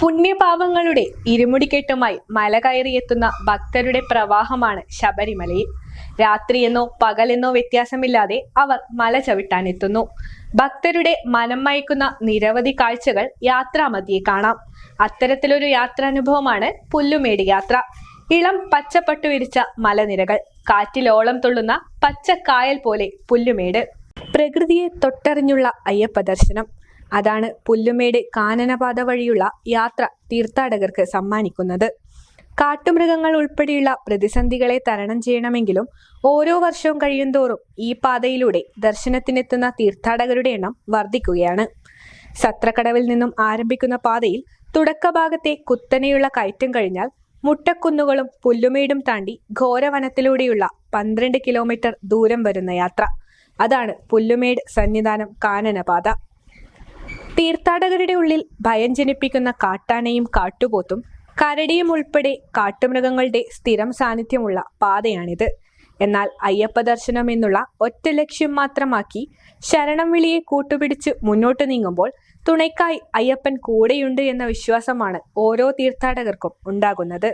പുണ്യപാപങ്ങളുടെ ഇരുമുടിക്കെട്ടുമായി മല കയറിയെത്തുന്ന ഭക്തരുടെ പ്രവാഹമാണ് ശബരിമലയിൽ. രാത്രിയെന്നോ പകലെന്നോ വ്യത്യാസമില്ലാതെ അവർ മല ചവിട്ടാനെത്തുന്നു. ഭക്തരുടെ മനം മയക്കുന്ന നിരവധി കാഴ്ചകൾ യാത്രാമതിയെ കാണാം. അത്തരത്തിലൊരു യാത്രാനുഭവമാണ് പുല്ലുമേട് യാത്ര. ഇളം പച്ചപ്പട്ടു വിരിച്ച മലനിരകൾ കാറ്റിലോളം തുള്ളുന്ന പച്ചക്കായൽ പോലെ പുല്ലുമേട്. പ്രകൃതിയെ തൊട്ടറിഞ്ഞുള്ള അയ്യപ്പ ദർശനം അതാണ് പുല്ലുമേട് കാനനപാത വഴിയുള്ള യാത്ര തീർത്ഥാടകർക്ക് സമ്മാനിക്കുന്നത്. കാട്ടുമൃഗങ്ങൾ ഉൾപ്പെടെയുള്ള പ്രതിസന്ധികളെ തരണം ചെയ്യണമെങ്കിലും ഓരോ വർഷവും കഴിയുന്തോറും ഈ പാതയിലൂടെ ദർശനത്തിനെത്തുന്ന തീർത്ഥാടകരുടെ എണ്ണം വർദ്ധിക്കുകയാണ്. സത്രക്കടവിൽ നിന്നും ആരംഭിക്കുന്ന പാതയിൽ തുടക്കഭാഗത്തെ കുത്തനെയുള്ള കയറ്റം കഴിഞ്ഞാൽ മുട്ടക്കുന്നുകളും പുല്ലുമേടും താണ്ടി ഘോരവനത്തിലൂടെയുള്ള പന്ത്രണ്ട് കിലോമീറ്റർ ദൂരം വരുന്ന യാത്ര. അതാണ് പുല്ലുമേട് സന്നിധാനം കാനനപാത. തീർത്ഥാടകരുടെ ഉള്ളിൽ ഭയം ജനിപ്പിക്കുന്ന കാട്ടാനയും കാട്ടുപോത്തും കരടിയും ഉൾപ്പെടെ കാട്ടുമൃഗങ്ങളുടെ സ്ഥിരം സാന്നിധ്യമുള്ള പാതയാണിത്. എന്നാൽ അയ്യപ്പ ദർശനം എന്നുള്ള ഒറ്റ ലക്ഷ്യം മാത്രമാക്കി ശരണം വിളിയെ കൂട്ടുപിടിച്ച് മുന്നോട്ട് നീങ്ങുമ്പോൾ തുണയ്ക്കായി അയ്യപ്പൻ കൂടെയുണ്ട് എന്ന വിശ്വാസമാണ് ഓരോ തീർത്ഥാടകർക്കും ഉണ്ടാകുന്നത്.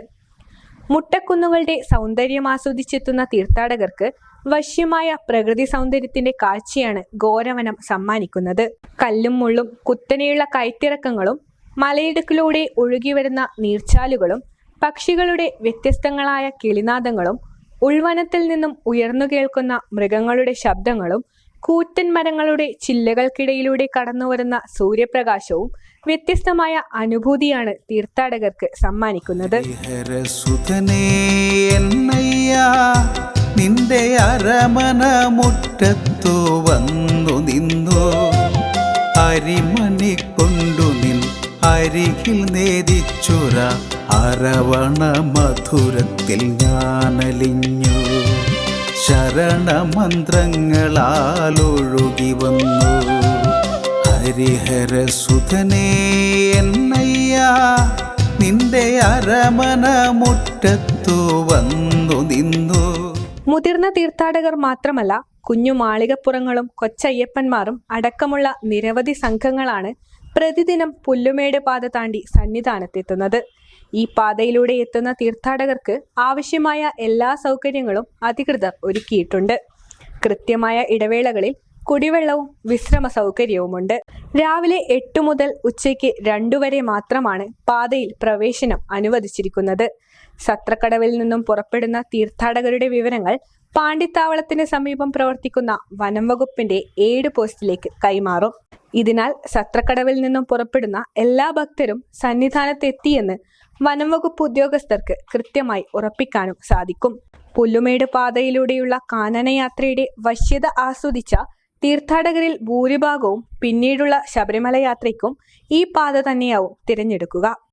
മുട്ടക്കുന്നുകളുടെ സൗന്ദര്യം ആസ്വദിച്ചെത്തുന്ന തീർത്ഥാടകർക്ക് വശ്യമായ പ്രകൃതി സൗന്ദര്യത്തിന്റെ കാഴ്ചയാണ് ഘോരവനം സമ്മാനിക്കുന്നത്. കല്ലും മുള്ളും കുത്തനെയുള്ള കയറ്റിറക്കങ്ങളും മലയിടുക്കിലൂടെ ഒഴുകിവരുന്ന നീർച്ചാലുകളും പക്ഷികളുടെ വ്യത്യസ്തങ്ങളായ കിളിനാദങ്ങളും ഉൾവനത്തിൽ നിന്നും ഉയർന്നു കേൾക്കുന്ന മൃഗങ്ങളുടെ ശബ്ദങ്ങളും കൂറ്റൻ മരങ്ങളുടെ ചില്ലകൾക്കിടയിലൂടെ കടന്നുവരുന്ന സൂര്യപ്രകാശവും വ്യത്യസ്തമായ അനുഭൂതിയാണ് തീർത്ഥാടകർക്ക് സമ്മാനിക്കുന്നത്. നിന്റെ അരമന മുറ്റത്തു വന്നു നിന്നു? അരിമണി കൊണ്ടു നിൻ അരികിൽ നേദിച്ചുര അരവണ മധുരത്തിൽ ഞാനലിഞ്ഞു. ശരണമന്ത്രങ്ങളാലൊഴുകി വന്നു. ഹരിഹരസുതനേ എന്നയ്യാ നിന്റെ അരമന മുറ്റത്തു വന്നു നിന്നു. മുതിർന്ന തീർത്ഥാടകർ മാത്രമല്ല കുഞ്ഞു മാളികപ്പുറങ്ങളും കൊച്ചയ്യപ്പന്മാരും അടക്കമുള്ള നിരവധി സംഘങ്ങളാണ് പ്രതിദിനം പുല്ലുമേട് പാത താണ്ടി സന്നിധാനത്തെത്തുന്നത്. ഈ പാതയിലൂടെ എത്തുന്ന തീർത്ഥാടകർക്ക് ആവശ്യമായ എല്ലാ സൗകര്യങ്ങളും അധികൃതർ ഒരുക്കിയിട്ടുണ്ട്. കൃത്യമായ ഇടവേളകളിൽ കുടിവെള്ളവും വിശ്രമ സൗകര്യവുമുണ്ട് രാവിലെ എട്ട് മുതൽ ഉച്ചയ്ക്ക് രണ്ടു വരെ മാത്രമാണ് പാതയിൽ പ്രവേശനം അനുവദിച്ചിരിക്കുന്നത്. സത്രക്കടവിൽ നിന്നും പുറപ്പെടുന്ന തീർത്ഥാടകരുടെ വിവരങ്ങൾ പാണ്ടിത്താവളത്തിന് സമീപം പ്രവർത്തിക്കുന്ന വനം വകുപ്പിന്റെ ഏഴ് പോസ്റ്റിലേക്ക് കൈമാറും. ഇതിനാൽ സത്രക്കടവിൽ നിന്നും പുറപ്പെടുന്ന എല്ലാ ഭക്തരും സന്നിധാനത്തെത്തിയെന്ന് വനം വകുപ്പ് ഉദ്യോഗസ്ഥർക്ക് കൃത്യമായി ഉറപ്പിക്കാനും സാധിക്കും. പുല്ലുമേട് പാതയിലൂടെയുള്ള കാനനയാത്രയുടെ വശ്യത ആസ്വദിച്ച തീർത്ഥാടകരിൽ ഭൂരിഭാഗവും പിന്നീടുള്ള ശബരിമല യാത്രയ്ക്കും ഈ പാത തന്നെയാവും തിരഞ്ഞെടുക്കുക.